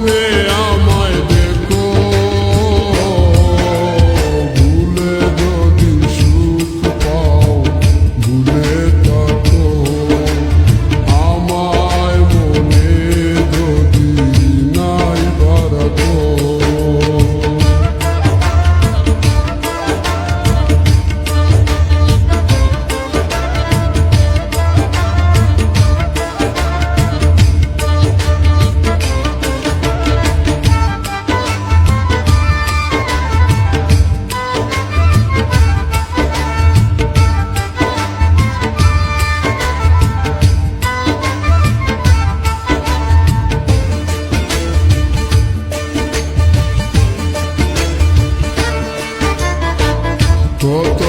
me. Toto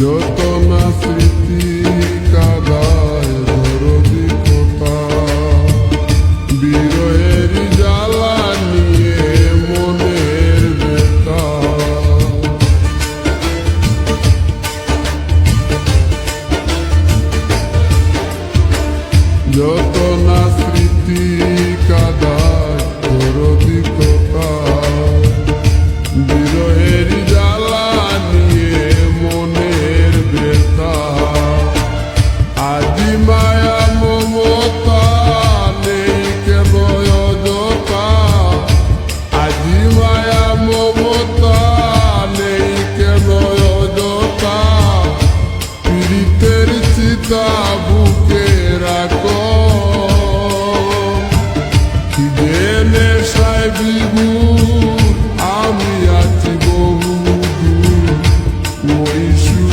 যত না স্মৃতি কাদায় দরদি কথা বিরয়ের জ্বালা নিয়ে মনের ব্যথা যত না স্মৃতি you